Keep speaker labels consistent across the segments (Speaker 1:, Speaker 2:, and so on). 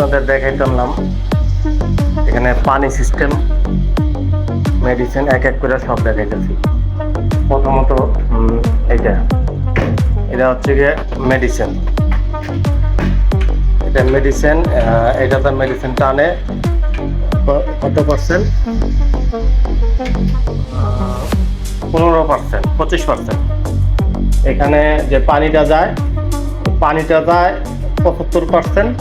Speaker 1: আপনাদের দেখাই টানলাম এখানে পানি সিস্টেম, মেডিসিন, এক এক করে সব দেখাইতেছি। প্রথমত এটা এটা হচ্ছে গিয়ে মেডিসিন। এটা মেডিসিন এটা তো মেডিসিন টানে। কত পার্সেন্ট পনেরো পার্সেন্ট পঁচিশ পার্সেন্ট এখানে যে পানিটা যায় পানিটা যায় পঁচাত্তর পার্সেন্ট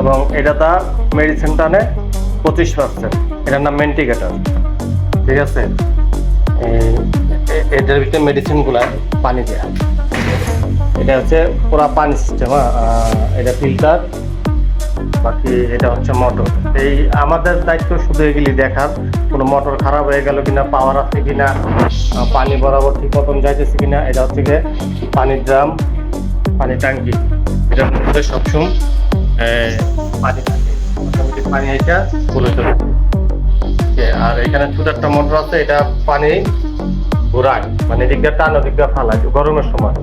Speaker 1: এবং এটা তার মেডিসিন টানে পঁচিশ পার্সেন্ট এটার নাম মেন্টিকেটার ঠিক আছে? এটার ভিতরে মেডিসিনগুলো পানি দেওয়া এটা হচ্ছে পুরা পানি সিস্টেম এটা ফিল্টার বাকি এটা হচ্ছে মোটর এই আমাদের দায়িত্ব শুধু এগুলি দেখার। কোনো মোটর খারাপ হয়ে গেল কিনা পাওয়ার আছে কিনা পানি বরাবর ঠিক মতন যাইতেছে কিনা, এটা হচ্ছে গিয়ে পানির ড্রাম পানি ট্যাঙ্কি। মধ্যে সবসময় পানি থাকে। পানি এটা করে চলে। আর এখানে ছোট একটা মোটর আছে এটা পানি ঘোরায়। মানে এদিক দিয়ে টান ওদিক দিয়ে ফালায় গরমের সময়।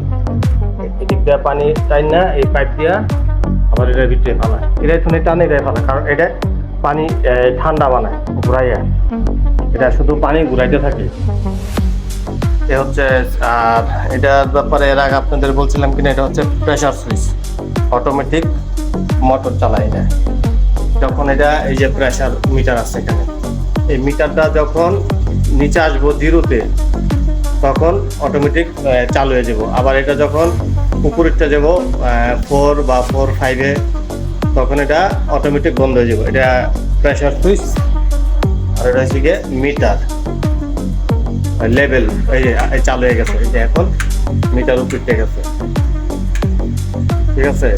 Speaker 1: এদিক দিয়ে পানি টাইন না এই পাইপ দিয়া আবার এটার ভিতরে ফালায়। এটা শুনে টানে এটাই ফালায়। কারণ এটা পানি ঠান্ডা বানায় ঘুরাইয়া। এটা শুধু পানি ঘুরাইতে থাকে। এ হচ্ছে আর এটার ব্যাপারে এর আগে আপনাদের বলছিলাম কিনা এটা হচ্ছে প্রেসার সুইচ অটোমেটিক মোটর চালায় না। যখন এটা, এই যে প্রেশার মিটার আছে এখানে, এই মিটারটা যখন নিচে আসব জিরোতে তখন অটোমেটিক চালু হয়ে যাব। আবার এটা যখন উপরেরটা যাব ফোর বা ফোর ফাইভে তখন এটা অটোমেটিক বন্ধ হয়ে যাব। এটা প্রেশার সুইচ আর এটা হচ্ছে মিটার লেভেল এই যে চালু হয়ে গেছে। এই যে এখন মিটার উপরে গেছে। ঠিক আছে?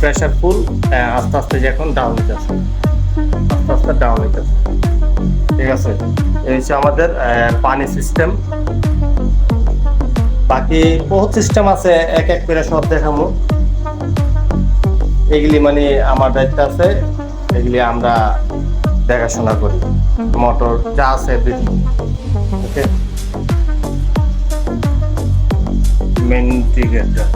Speaker 1: প্রেসার ফুল আস্তে আস্তে যে এখন ডাউন হইতেছে। আস্তে আস্তে ডাউন হইতেছে। ঠিক আছে? এই হচ্ছে আমাদের পানি সিস্টেম বাকি বহুত সিস্টেম আছে, এক এক করে সব দেখাবো এগুলি মানে আমার দায়িত্ব আছে, এগুলি আমরা দেখাশোনা করি। মোটর যা আছে ওকে? মেন্টিগেটার